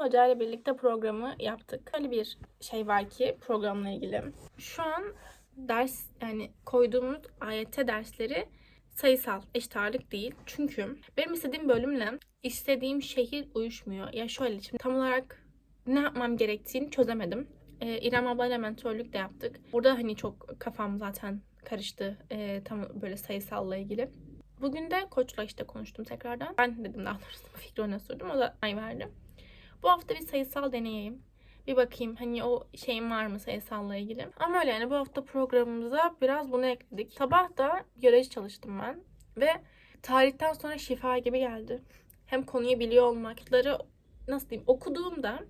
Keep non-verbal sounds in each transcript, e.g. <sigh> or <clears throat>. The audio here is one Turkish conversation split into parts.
Şimdi hocayla birlikte programı yaptık. Öyle bir şey var ki programla ilgili. Şu an ders yani koyduğumuz AYT dersleri sayısal, eşit ağırlık değil. Çünkü benim istediğim bölümle istediğim şehir uyuşmuyor. Ya şöyle şimdi tam olarak ne yapmam gerektiğini çözemedim. Ee, İrem ablayla mentörlük de yaptık. Burada hani çok kafam zaten karıştı ee, tam böyle sayısalla ilgili. Bugün de koçla işte konuştum tekrardan. Ben dedim daha doğrusu bu <laughs> fikri ona sordum. O da ay verdi. Bu hafta bir sayısal deneyeyim. Bir bakayım hani o şeyim var mı sayısalla ilgili. Ama öyle yani bu hafta programımıza biraz bunu ekledik. Sabah da biyoloji çalıştım ben. Ve tarihten sonra şifa gibi geldi. Hem konuyu biliyor olmakları nasıl diyeyim okuduğumda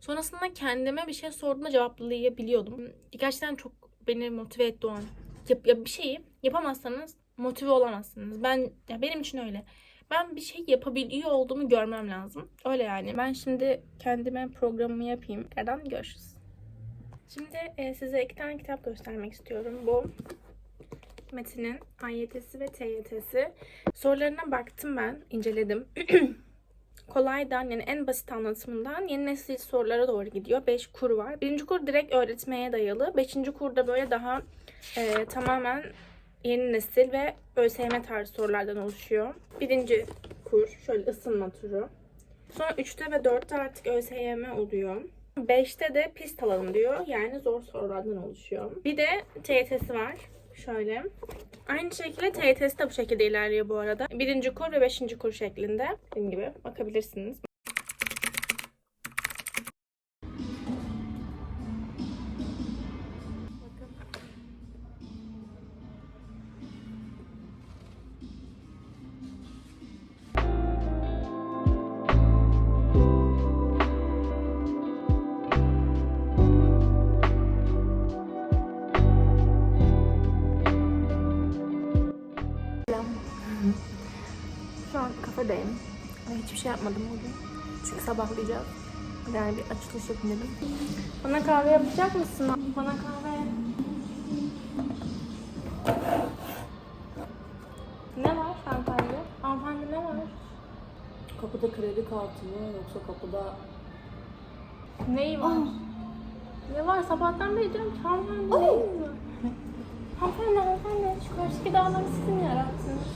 sonrasında kendime bir şey sorduğumda cevaplayabiliyordum. Gerçekten çok beni motive etti o an. Yap, ya bir şeyi yapamazsanız motive olamazsınız. Ben ya benim için öyle. Ben bir şey yapabiliyor olduğumu görmem lazım. Öyle yani. Ben şimdi kendime programımı yapayım. Tekrardan görüşürüz. Şimdi e, size iki tane kitap göstermek istiyorum. Bu Metin'in AYT'si ve TYT'si. Sorularına baktım ben, inceledim. <clears throat> Kolaydan yani en basit anlatımından yeni nesil sorulara doğru gidiyor. 5 kur var. Birinci kur direkt öğretmeye dayalı. Beşinci kurda böyle daha e, tamamen yeni nesil ve ÖSYM tarzı sorulardan oluşuyor. Birinci kur şöyle ısınma turu. Sonra 3'te ve 4'te artık ÖSYM oluyor. 5'te de pist alalım diyor. Yani zor sorulardan oluşuyor. Bir de TYT'si var. Şöyle. Aynı şekilde TYT'si de bu şekilde ilerliyor bu arada. Birinci kur ve beşinci kur şeklinde. Dediğim gibi bakabilirsiniz. Hiçbir şey yapmadım bugün. Çünkü sabahlayacağız. Yani bir açılış yapayım dedim. Bana kahve yapacak mısın? Bana kahve. Ne var hanımefendi? Hanımefendi ne var? Kapıda kredi kartı mı yoksa kapıda Neyi var? Ne var? Sabahtan beri diyorum ki hanımefendi neyi var? Hanımefendi, hanımefendi. Şu karşıdaki dağları sizin mi yarattınız?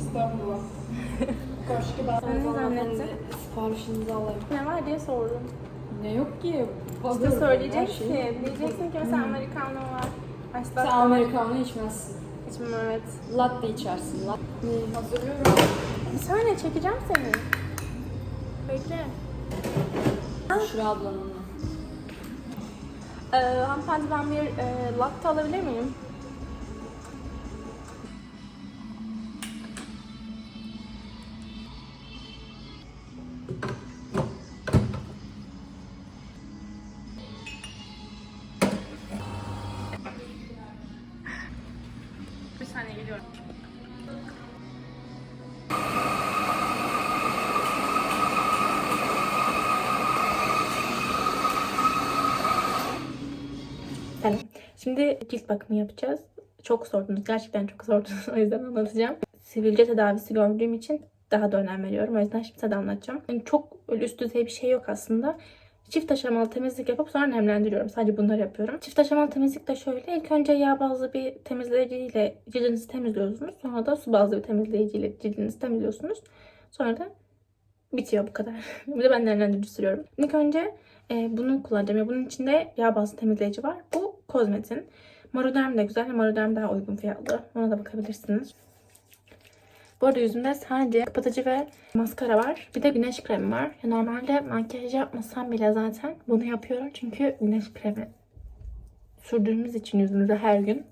İstanbul'a. <laughs> Karşı ben Sen ne zannettin? siparişinizi alayım. Ne var diye sordum. Ne yok ki? İşte söyleyeceksin. Diyeceksin ki mesela Amerikanlı var. Sen Asla Amerikanı içmezsin. içmem evet. Latte içersin. Latte. Hazırlıyorum. Bir saniye çekeceğim seni. Bekle. Şura ablanın. Ee, hanımefendi ben bir e, latte alabilir miyim? Şimdi cilt bakımı yapacağız. Çok sordunuz. Gerçekten çok sordunuz. <laughs> O yüzden anlatacağım. Sivilce tedavisi gördüğüm için daha da önem veriyorum. O yüzden şimdi size anlatacağım. Yani çok üst düzey bir şey yok aslında. Çift aşamalı temizlik yapıp sonra nemlendiriyorum. Sadece bunları yapıyorum. Çift aşamalı temizlik de şöyle. İlk önce yağ bazlı bir temizleyiciyle cildinizi temizliyorsunuz. Sonra da su bazlı bir temizleyiciyle cildinizi temizliyorsunuz. Sonra da bitiyor bu kadar. <laughs> bir de ben nemlendirici sürüyorum. İlk önce e, bunu kullanacağım. Ya bunun içinde yağ bazlı temizleyici var. Bu Kozmet'in. Maruderm de güzel. Maruderm daha uygun fiyatlı. Ona da bakabilirsiniz. Bu arada yüzümde sadece kapatıcı ve maskara var. Bir de güneş kremi var. Ya normalde makyaj yapmasam bile zaten bunu yapıyorum. Çünkü güneş kremi sürdüğümüz için yüzümüze her gün.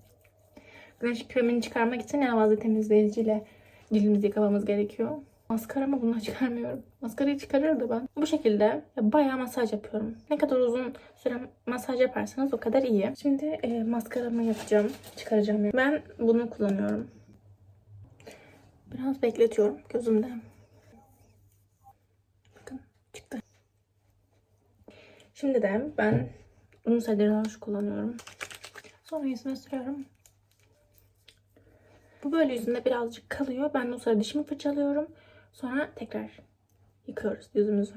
Güneş kremini çıkarmak için yağ bazlı temizleyiciyle cildimizi yıkamamız gerekiyor. Maskaramı bununla çıkarmıyorum. Maskarayı çıkarıyorum da ben. Bu şekilde ya bayağı masaj yapıyorum. Ne kadar uzun süre masaj yaparsanız o kadar iyi. Şimdi e, maskaramı yapacağım. Çıkaracağım. Ben bunu kullanıyorum. Biraz bekletiyorum gözümde. Bakın çıktı. Şimdi de ben bunu Cederage kullanıyorum. Sonra yüzüme sürüyorum. Bu böyle yüzünde birazcık kalıyor. Ben de o sırada dişimi fırçalıyorum. Sonra tekrar yıkıyoruz yüzümüzü.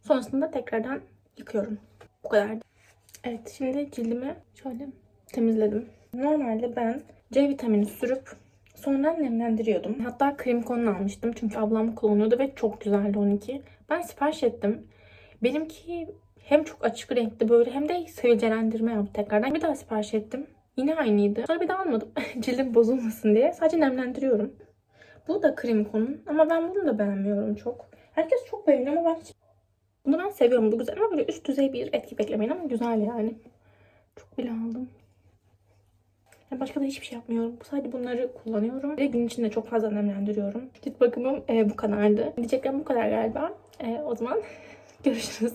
Sonrasında tekrardan yıkıyorum. Bu kadar. Evet şimdi cildimi şöyle temizledim. Normalde ben C vitamini sürüp sonra nemlendiriyordum. Hatta krem konunu almıştım çünkü ablam kullanıyordu ve çok güzeldi onunki. Ben sipariş ettim. Benimki hem çok açık renkli böyle hem de sivilcelendirme yaptı tekrardan. Bir daha sipariş ettim. Yine aynıydı. Sonra bir daha almadım. <laughs> Cildim bozulmasın diye. Sadece nemlendiriyorum. Bu da krem konun ama ben bunu da beğenmiyorum çok. Herkes çok beğeniyor ama ben hiç... Bunu ben seviyorum. Bu güzel ama böyle üst düzey bir etki beklemeyin ama güzel yani. Çok bile aldım. Yani başka da hiçbir şey yapmıyorum. Sadece bunları kullanıyorum. Ve gün içinde çok fazla nemlendiriyorum. Cilt bakımım e, bu kadardı. Diyeceklerim bu kadar galiba. E, o zaman <laughs> görüşürüz.